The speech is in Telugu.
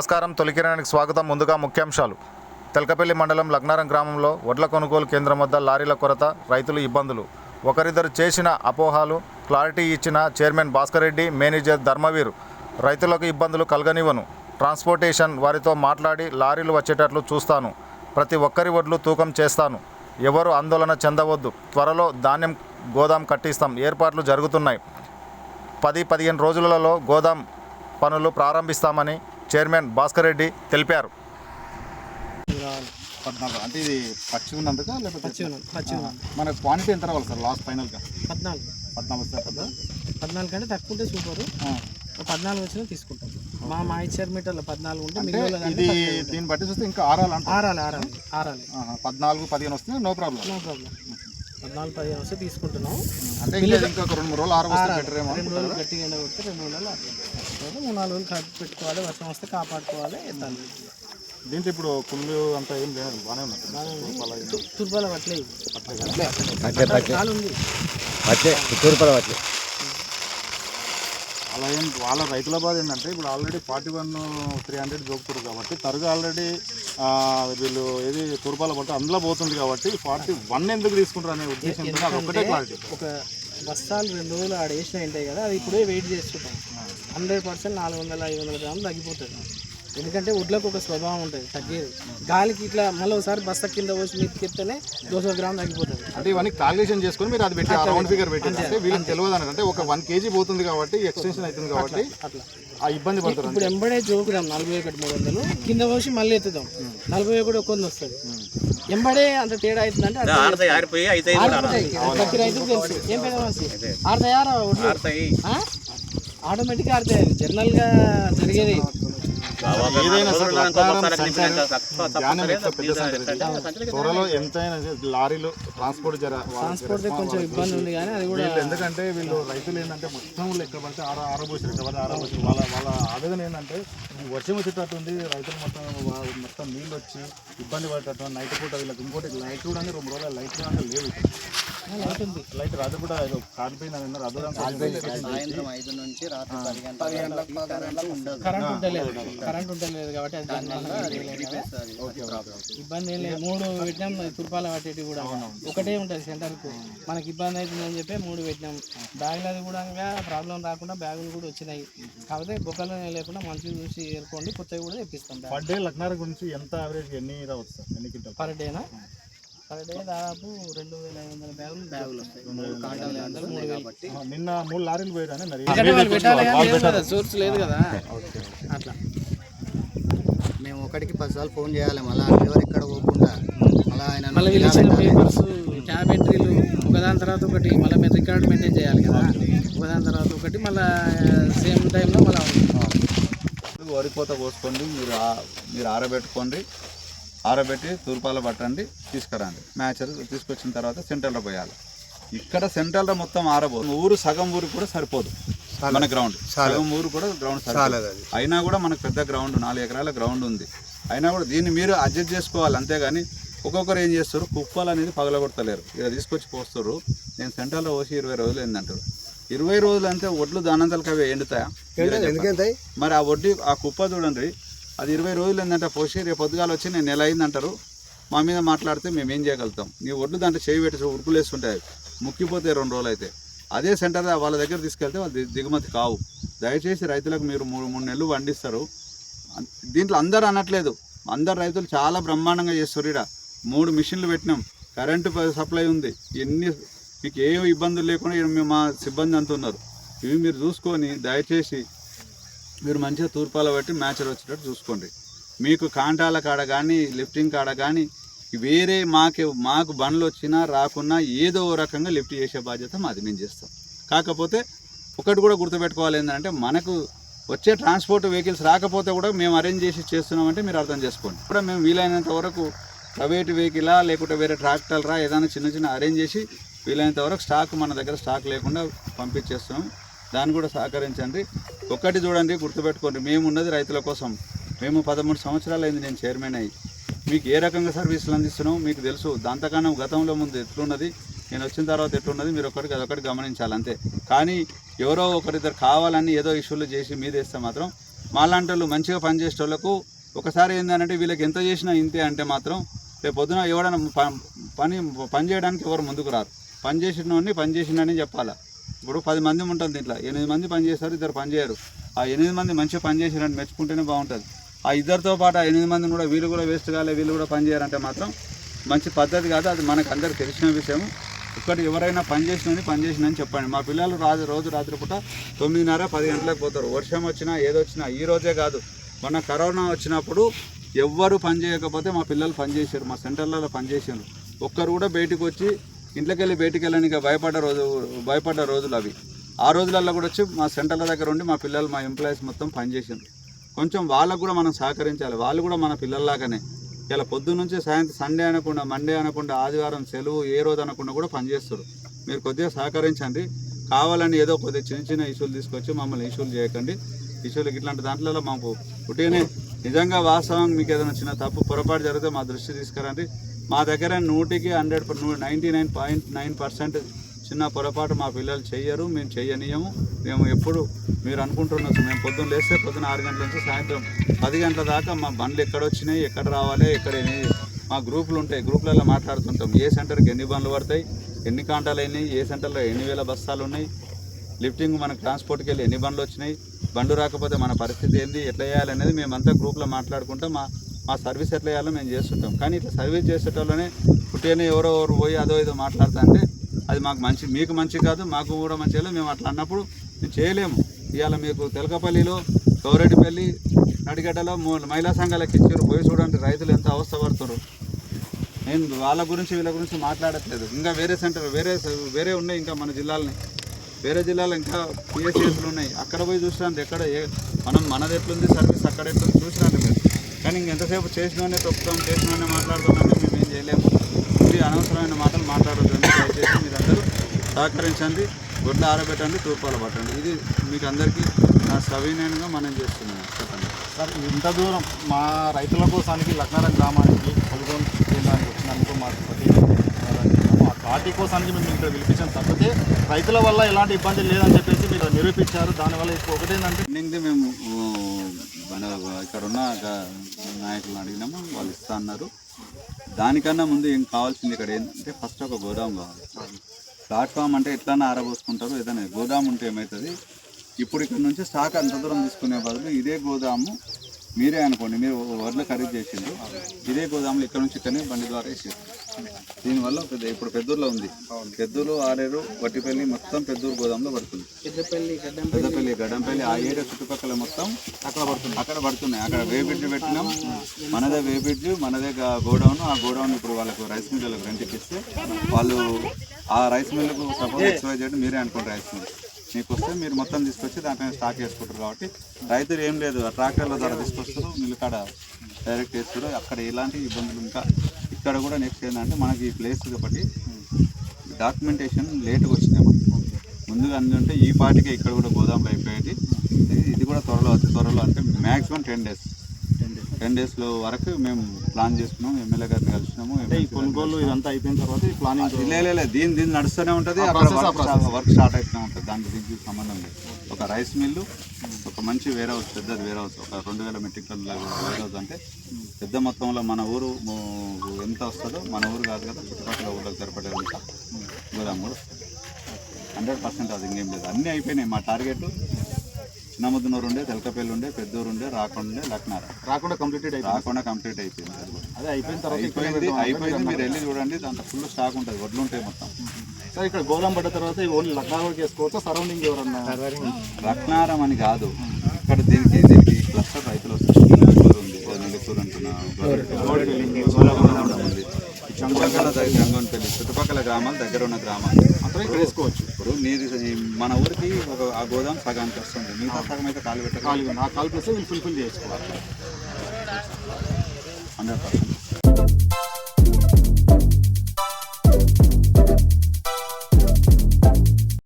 నమస్కారం. తొలికిరానికి స్వాగతం. ముందుగా ముఖ్యాంశాలు. తెలకపల్లి మండలం లగ్నారం గ్రామంలో వడ్ల కొనుగోలు కేంద్రం వద్ద లారీల కొరత రైతులు ఇబ్బందులు. ఒకరిద్దరు చేసిన అపోహాలు క్లారిటీ ఇచ్చిన చైర్మన్ భాస్కర్ రెడ్డి మేనేజర్ ధర్మవీర్. రైతులకు ఇబ్బందులు కలగనివ్వను. ట్రాన్స్పోర్టేషన్ వారితో మాట్లాడి లారీలు వచ్చేటట్లు చూస్తాను. ప్రతి ఒక్కరి వడ్లు తూకం చేస్తాను. ఎవరు ఆందోళన చెందవద్దు. త్వరలో ధాన్యం గోదాం కట్టిస్తాం. ఏర్పాట్లు జరుగుతున్నాయి. పది పదిహేను రోజులలో గోదాం పనులు ప్రారంభిస్తామని చైర్మన్ భాస్కర్ రెడ్డి తెలిపారు. పద్నాలుగు. అంటే ఇది పచ్చి ఉన్నందుక లేకపోతే పచ్చి ఉన్నాం పచ్చి ఉన్నాం. మన క్వాంటిటీ ఎంత రావాలి సార్ లాస్ట్ ఫైనల్గా పద్నాలుగు. పద్నాలుగు సార్ పద్నాలుగు కంటే తక్కువ ఉంటే సూపరు. ఆ. ఒక పద్నాలుగు వచ్చినా తీసుకుంటాం. మా మా ఇచ్చారు మీటర్లో పద్నాలుగు ఉంటే ఇది దీన్ని బట్టి చూస్తే ఇంకా ఆరాలి అంట ఆరాలి ఆరాలి ఆరాలి. పద్నాలుగు పదిహేను వస్తే నో ప్రాబ్లం నో ప్రాబ్లం పద్నాలుగు పదిహేను వస్తే తీసుకుంటున్నాం. అంటే రెండు మూడు రోజులు ఆరు రెండు రోజులు గట్టిగా ఎండ కొడితే రెండు రోజులు ఆరాలి. తర్వాత మూడు నాలుగు రోజులు కట్టి పెట్టుకోవాలి. వర్షం వస్తే కాపాడుకోవాలి ఎత్తాలి దీంట్లో ఇప్పుడు కుళ్ళు అంతా ఏం లేదు బాగానే ఉన్నది తుర్బాల పట్లే చాలు ఉంది. వచ్చే తూర్పుల వచ్చే అలా ఏం వాళ్ళ రైతుల బాధ ఏంటంటే ఇప్పుడు already forty one three hundred దొరుకుతుంది కాబట్టి తరుగు ఆల్రెడీ వీళ్ళు ఏది తుర్పాల పట్టు అందులో పోతుంది కాబట్టి ఫార్టీ వన్ ఎందుకు తీసుకుంటారు అనే ఉద్దేశంతో అది ఒకటే క్లారిటీ ఒక బస్తాలు రెండు రోజులు ఆడ వేసినవి ఉంటాయి కదా అది ఇప్పుడే వెయిట్ చేస్తుంటాం. హండ్రెడ్ పర్సెంట్ నాలుగు వందల ఐదు వందల గ్రాములు తగ్గిపోతుంది. ఎందుకంటే ఉడ్లకు ఒక స్వభావం ఉంటుంది తగ్గేది. గాలికి ఇట్లా మళ్ళీ ఒకసారి బస్తా కింద పోసి మీదకి ఎత్తేనే దోస గ్రామ్ తగ్గిపోతుంది. అంటే ఇవన్నీ కాల్కులేషన్ చేసుకొని మీరు అది పెట్టి రౌండ్ ఫిగర్ పెట్టి. అంటే వీళ్ళకి తెలియదు అన్నట్టు అంటే ఒక వన్ కేజీ పోతుంది కాబట్టి ఎక్స్టెన్షన్ అవుతుంది కాబట్టి అట్లా. ఆ ఇబ్బంది పడతారు ఇప్పుడు ఎంబడే జోకుదాం నలభై ఒకటి మూడు వందలు. కింద పోసి మళ్ళీ ఎత్తుదాం. నలభై ఒకటి ఒక వంద వస్తుంది. ఎంబడే అంత తేడా అవుతుందంటే ప్రతి రైతుకు తెలుసు. ఏం పెద్ద మనిషి ఆడతాయారా ఆటోమేటిక్గా ఆడతాయి. జనరల్గా జరిగేది. ఏదైనా త్వరలో ఎంతైనా లారీలు ట్రాన్స్పోర్ట్ ట్రాన్స్పోర్ట్ కొంచెం ఇబ్బంది ఉంది కానీ అది కూడా ఎందుకంటే వీళ్ళు రైతులు ఏంటంటే మొత్తం లెక్క పడితే ఆర ఆరబోసారు ఎక్కడ పడితే వాళ్ళ వాళ్ళ ఆవేదన ఏంటంటే వర్షం వచ్చేటట్టు ఉంది రైతులు మొత్తం మొత్తం నీళ్ళు వచ్చి ఇబ్బంది పడేటట్టు నైట్ పూట వీళ్ళకి ఇంకోటి లైట్ కూడా రెండు రోజులు లైట్ కూడా లేవు. లైట్ ఉంది లైట్ రాదు కూడా కరెంట్ కరెంట్ కాబట్టి. ఇబ్బంది ఏం లేదు. మూడు పెట్టినాం తుర్పాల పట్టేటి కూడా. ఒకటే ఉంటుంది సెంటర్కు మనకి ఇబ్బంది అవుతుందని చెప్పి మూడు పెట్టినాం. బ్యాగులు అది కూడా ప్రాబ్లం రాకుండా బ్యాగులు కూడా వచ్చినాయి. కాకపోతే బొక్కలు లేకుండా మంచిగా చూసి ఏరుకోండి కొత్తవి కూడా తెప్పిస్తాం పర్ డే లక్నార్ గురించి ఎంత యావరేజ్ ఎన్ని రావచ్చు సార్ ఎన్ని క్వింటల్? పర్ డేనా పర్ డే దాదాపు రెండు వేల ఐదు వందల బ్యాగులు బ్యాగులు వస్తాయి. మూడు వేలు ఆ, నిన్న మూడు లారీలు పోయారని మరి. ఎందుకంటే వాళ్ళు పెట్టాలి కానీ ఏం కదా సోర్స్ లేదు కదా. అట్లా. మేము ఒకటికి పదిసార్లు ఫోన్ చేయాలి. మళ్ళీ డ్రైవర్ ఎక్కడ పోకుండా మళ్ళీ ఆయన మళ్ళీ వీళ్ళు ఇచ్చిన పేపర్స్ క్యాబ్ ఎంట్రీలు ఒకదాని తర్వాత ఒకటి మళ్ళీ మీరు రికార్డ్ మెయింటైన్ చేయాలి కదా. ఒకదాని తర్వాత ఒకటి మళ్ళీ సేమ్ టైంలో మళ్ళీ వరి కోత కోసుకోండి మీరు మీరు ఆరబెట్టుకోండి. ఆరబెట్టి తూర్పాల పట్టండి తీసుకురండి. మ్యాచర్ తీసుకొచ్చిన తర్వాత సెంట్రల్లో పోయాలి. ఇక్కడ సెంట్రల్లో మొత్తం ఆరబో ఊరు సగం ఊరు కూడా సరిపోదు. మన గ్రౌండ్. సగం ఊరు కూడా గ్రౌండ్ సరిపోదు. అయినా కూడా మనకు పెద్ద గ్రౌండ్ నాలుగు ఎకరాల గ్రౌండ్ ఉంది. అయినా కూడా దీన్ని మీరు అడ్జస్ట్ చేసుకోవాలి. అంతేగాని ఒక్కొక్కరు ఏం చేస్తారు? కుప్పలు అనేది పగలగొడతలేరు. ఇక్కడ తీసుకొచ్చి పోస్తారు నేను సెంట్రల్లో పోసి ఇరవై రోజులు ఏందంటారు? ఇరవై రోజులు అంటే ఒడ్లు దానంతలకు అవి ఎండుతాయా. మరి ఆ వడ్డీ ఆ కుప్ప చూడండి. అది ఇరవై రోజులు ఏంటంటే పోసి రేపు పొద్దుగాల వచ్చి నేను నెల అయిందంటారు. మా మీద మాట్లాడితే మేము ఏం చేయగలుగుతాం? నీ ఒడ్లు దాంట్లో చేయి పెట్టి ఉరుకులేస్తుంటాయి ముక్కిపోతాయి ముక్కిపోతే రెండు రోజులు అయితే అదే సెంటర్ వాళ్ళ దగ్గర తీసుకెళ్తే వాళ్ళు దిగుమతి కావు. దయచేసి రైతులకు మీరు మూడు మూడు నెలలు పండిస్తారు. దీంట్లో అందరు అనట్లేదు. అందరు రైతులు చాలా బ్రహ్మాండంగా చేస్తారు ఇక్కడ మూడు మిషన్లు పెట్టినాం. కరెంటు సప్లై ఉంది. ఎన్ని మీకు ఏ ఇబ్బందులు లేకుండా మేము మా సిబ్బంది అంతున్నారు ఇవి మీరు చూసుకొని దయచేసి మీరు మంచిగా తూర్పాల బట్టి మ్యాచర్ వచ్చేటట్టు చూసుకోండి. మీకు కాంటాల కాడ కానీ లిఫ్టింగ్ కాడ కానీ వేరే మాకే మాకు బండ్లు వచ్చినా రాకున్నా ఏదో ఓ రకంగా లిఫ్ట్ చేసే బాధ్యత మాది మేము చేస్తాం. కాకపోతే ఒకటి కూడా గుర్తుపెట్టుకోవాలి ఏంటంటే మనకు వచ్చే ట్రాన్స్పోర్ట్ వెహికల్స్ రాకపోతే కూడా మేము అరేంజ్ చేసి చేస్తున్నామంటే మీరు అర్థం చేసుకోండి. కూడా మేము వీలైనంత వరకు ప్రైవేట్ వెహికలా లేకుంటే వేరే ట్రాక్టర్రా ఏదైనా చిన్న చిన్న అరేంజ్ చేసి వీలైనంత వరకు స్టాక్ మన దగ్గర స్టాక్ లేకుండా పంపించేస్తున్నాం. దాన్ని కూడా సహకరించండి. ఒక్కటి చూడండి గుర్తుపెట్టుకోండి. మేము ఉన్నది రైతుల కోసం. మేము పదమూడు సంవత్సరాలు అయింది నేను చైర్మన్ అయ్యి. మీకు ఏ రకంగా సర్వీసులు అందిస్తున్నాం మీకు తెలుసు. దాంతకన్నా గతంలో ముందు ఎట్లున్నది నేను వచ్చిన తర్వాత ఎట్లున్నది మీరు ఒకటి అదొకటి గమనించాలి అంతే. కానీ ఎవరో ఒకరిద్దరు కావాలని ఏదో ఇష్యూలు చేసి మీదేస్తే మాత్రం మాలాంటి వాళ్ళు మంచిగా పనిచేసే వాళ్ళకు ఒకసారి ఏంటంటే వీళ్ళకి ఎంత చేసినా ఇంతే అంటే మాత్రం రేపు పొద్దున ఎవడైనా పని పని చేయడానికి ఎవరు ముందుకు రారు. పని చేసిన పని చేసిండని చెప్పాలా? ఇప్పుడు పది మంది ఉంటుంది దీంట్లో. ఎనిమిది మంది పని చేస్తారు ఇద్దరు పనిచేయరు ఆ ఎనిమిది మంది మంచిగా పని మెచ్చుకుంటేనే బాగుంటుంది. ఆ ఇద్దరితో పాటు ఆ ఎనిమిది మందిని కూడా వీళ్ళు కూడా వేస్ట్ కాలే వీళ్ళు కూడా పనిచేయాలంటే మాత్రం మంచి పద్ధతి కాదు. అది మనకు అందరికి తెలిసిన విషయం ఇక్కడ ఎవరైనా పని పనిచేసినని పని చేసినని చెప్పండి. మా పిల్లలు రాజు రోజు రాత్రి పూట తొమ్మిదిన్నర పది గంటలకు పోతారు. వర్షం వచ్చినా ఏదొచ్చినా ఈ రోజే కాదు. మొన్న కరోనా వచ్చినప్పుడు ఎవ్వరు పని చేయకపోతే మా పిల్లలు పనిచేసారు మా సెంటర్లలో పనిచేసారు ఒక్కరు కూడా బయటికి వచ్చి ఇంట్లోకి వెళ్ళి బయటికి వెళ్ళడానికి ఇక భయపడ్డ రోజు భయపడ్డ రోజులు అవి. ఆ రోజులలో కూడా వచ్చి మా సెంటర్ల దగ్గర ఉండి మా పిల్లలు మా ఎంప్లాయీస్ మొత్తం పని కొంచెం వాళ్ళకు కూడా మనం సహకరించాలి. వాళ్ళు కూడా మన పిల్లల్లాగానే. ఇలా పొద్దు నుంచి సాయంత్రం సండే అనకుండా మండే అనకుండా ఆదివారం సెలవు ఏ రోజు అనకుండా కూడా పనిచేస్తారు. మీరు కొద్దిగా సహకరించండి. కావాలని ఏదో కొద్దిగా చిన్న చిన్న ఇష్యూలు తీసుకొచ్చి మమ్మల్ని ఇష్యూలు చేయకండి. ఇష్యూలు ఇట్లాంటి దాంట్లో మాకు పుట్టినే నిజంగా వాస్తవం. మీకు ఏదైనా చిన్న తప్పు పొరపాటు జరిగితే మా దృష్టి తీసుకురండి. మా దగ్గర నూటికి hundred ninety nine point nine percent చిన్న పొరపాటు మా పిల్లలు చెయ్యరు మేము చెయ్యనీయము. మేము ఎప్పుడు మీరు అనుకుంటున్నారు మేము పొద్దున్న లేస్తే పొద్దున్న ఆరు గంటల నుంచి సాయంత్రం పది గంటల దాకా మా బండ్లు ఎక్కడ వచ్చినాయి ఎక్కడ రావాలి ఎక్కడ మా గ్రూపులు ఉంటాయి గ్రూపులలో మాట్లాడుతుంటాం. ఏ సెంటర్కి ఎన్ని బండ్లు పడతాయి ఎన్ని కాంటాలు అయినాయి ఏ సెంటర్లో ఎన్ని వేల బస్తాలు ఉన్నాయి లిఫ్టింగ్ మనకు ట్రాన్స్పోర్ట్కి వెళ్ళి ఎన్ని బండ్లు వచ్చినాయి బండ్లు రాకపోతే మన పరిస్థితి ఏంది ఎట్లా చేయాలనేది మేమంతా గ్రూప్లో మాట్లాడుకుంటాం. మా మా సర్వీస్ ఎట్లా చేయాలో మేము చేస్తుంటాం. కానీ ఇట్లా సర్వీస్ చేసేటోళ్ళనే పుట్టిన ఎవరో ఎవరు పోయి అదో ఏదో మాట్లాడుతా అంటే అది మాకు మంచి మీకు మంచి కాదు మాకు కూడా మంచి మేము అట్లా అన్నప్పుడు మేము చేయలేము. ఇవాళ మీకు తెలకపల్లిలో గౌరెడ్డిపల్లి నడిగడ్డలో మహిళా సంఘాలకు ఇచ్చారు. పోయి చూడండి రైతులు ఎంత అవస్థ పడుతున్నారు. నేను వాళ్ళ గురించి వీళ్ళ గురించి మాట్లాడట్లేదు. ఇంకా వేరే సెంటర్ వేరే వేరే ఉన్నాయి ఇంకా మన జిల్లాలని. వేరే జిల్లాలో ఇంకా పిఎస్సిఎస్లు ఉన్నాయి. అక్కడ పోయి చూసినాను ఎక్కడ ఏ మనం మనది ఎట్లుంది సర్వీస్ అక్కడ ఎట్లుంది చూసినాను మీరు కానీ ఇంకెంతసేపు చేసినోనే తొక్కుతాం చేసినోనే మాట్లాడుతామంటే మేము ఏం చేయలేము. ఇది అనవసరమైన మాటలు మాట్లాడొద్దండి. దయచేసి మీరందరూ సహకరించండి గుడ్లు ఆరబెట్టండి తూర్పాలు పట్టండి. ఇది మీకు అందరికీ నా సవినయంగా మనం చేస్తున్నాను చెప్పండి. సార్ ఇంత దూరం మా రైతుల కోసానికి లక్నారం గ్రామానికి కొనుగోలు కేంద్రానికి వచ్చినందుకు మాకు. ఆ పార్టీ కోసానికి మేము ఇక్కడ పిలిపించాం. తప్పితే రైతుల వల్ల ఎలాంటి ఇబ్బంది లేదని చెప్పేసి మీరు నిరూపించారు. దానివల్ల ఎండింగ్ది మేము మన ఇక్కడ ఉన్న నాయకులను అడిగినాము వాళ్ళు ఇస్తా అన్నారు. దానికన్నా ముందు ఏం కావాల్సింది ఇక్కడ ఏంటంటే ఫస్ట్ ఒక గోదాం కావాలి. ప్లాట్ఫామ్ అంటే ఎట్లన్నా ఆరబోసుకుంటారు ఏదైనా గోదాం ఉంటే ఏమవుతుంది ఇప్పుడు ఇక్కడ నుంచి స్టాక్ అంత దూరం తీసుకునే బదులు ఇదే గోదాము మీరే అనుకోండి మీరు వడ్లు ఖరీదు చేసిండ్రు. ఇదే గోదాములు ఇక్కడ నుంచి ఇక్కడనే బండి ద్వారా వేసారు దీనివల్ల పెద్ద ఇప్పుడు పెద్దూరులో ఉంది. పెద్దూరు ఆరేరు వట్టిపల్లి మొత్తం పెద్దూరు గోదాంలో పడుతుంది. పెద్దపల్లి గడ్డం పెద్దపల్లి గడంపల్లి ఆ ఏరియా చుట్టుపక్కల మొత్తం అక్కడ పడుతుంది. అక్కడ పడుతున్నాయి. అక్కడ వే బ్రిడ్జ్ పెట్టినాం. మనదే వే బ్రిడ్జ్ మనదే గోడౌన్. ఆ గోడౌన్ ఇప్పుడు వాళ్ళకు రైస్ మిల్లులకు రెంట్కి ఇస్తే వాళ్ళు ఆ రైస్ మిల్లుకు సపోజ్ ఎక్స్వైజ్ చేయడం మీరే అనుకోండి రైస్ మిల్ మీకు వస్తే మీరు మొత్తం తీసుకొచ్చి దాంట్లో స్టాక్ చేసుకుంటారు కాబట్టి రైతులు ఏం లేదు. ట్రాక్టర్లో ట్రాక్టర్ల ద్వారా తీసుకొస్తారు మిల్లు కాడ డైరెక్ట్ వేస్తారు. అక్కడ ఎలాంటి ఇబ్బందులు ఇంకా ఇక్కడ కూడా నెక్స్ట్ ఏంటంటే మనకి ఈ ప్లేస్ కాబట్టి డాక్యుమెంటేషన్ లేట్గా వచ్చినాయి మనకు. ముందుగా అంటే ఈ పాటికే ఇక్కడ కూడా గోదాములు అయిపోయేది ఇది- కూడా త్వరలో త్వరలో అంటే మ్యాక్సిమం టెన్ డేస్ టెన్ డేస్లో వరకు మేము ప్లాన్ చేసుకున్నాం ఎమ్మెల్యే గారిని కలిసినాము ఈ కొనుగోలు ఇదంతా అయిపోయిన తర్వాత ఈ ప్లానింగ్ లే లే, లే దీని దీని నడుస్తూనే ఉంటుంది వర్క్ స్టార్ట్- అవుతూనే ఉంటుంది. దానికి దీనికి సంబంధం లేదు. ఒక రైస్ మిల్లు ఒక మంచి వేర్ హౌస్ పెద్దది వేర్ హౌస్ ఒక రెండు వేల మెట్రిక్ టన్నుల వేర్ హౌస్ అంటే పెద్ద మొత్తంలో మన ఊరు ఎంత వస్తుందో మన ఊరు కాదు కదా చుట్టుపక్కల ఊళ్ళకి సరిపడే గోదాం కూడా హండ్రెడ్ పర్సెంట్ అది ఇంకేం లేదు. అన్నీ అయిపోయినాయి. మా టార్గెట్ చిన్నముద్దునూరు ఉండే తెలకపల్లి ఉండే పెద్దూరు ఉండే రాకుండా ఉండే లక్నార రాకుండా కంప్లీటెడ్ అయిపోయింది. రాకుండా కంప్లీట్ అయిపోయింది. అది కూడా. అదే అయిపోయిన తర్వాత అయిపోయింది అయిపోయింది. మీరు వెళ్ళి చూడండి దాంట్లో ఫుల్ స్టాక్ ఉంటుంది వడ్లు ఉంటాయి మొత్తం. సార్ ఇక్కడ గోదాం పడ్డ తర్వాత ఓన్లీ లక్నార్ వరకు వేసుకోవచ్చా సరౌండింగ్ ఎవరన్నా? రత్నారం అని కాదు. ఇక్కడ దీనికి దీనికి క్లస్టర్ రైతులు వస్తారు. నెల్లూరు ఉంది నెల్లూరు అంటున్నా. చుట్టుపక్కల దగ్గర గంగోన్పల్లి చుట్టుపక్కల గ్రామాలు దగ్గర ఉన్న గ్రామాలు. అక్కడ ఇక్కడ వేసుకోవచ్చు. ఇప్పుడు నీది మన ఊరికి ఒక ఆ గోదాం సగానికి వస్తుంది. మిగతా సగం అయితే కాలు పెట్టాలి నా కాల్ ప్లేస్ ఫుల్ఫిల్ చేసుకోవాలి. Hundred percent.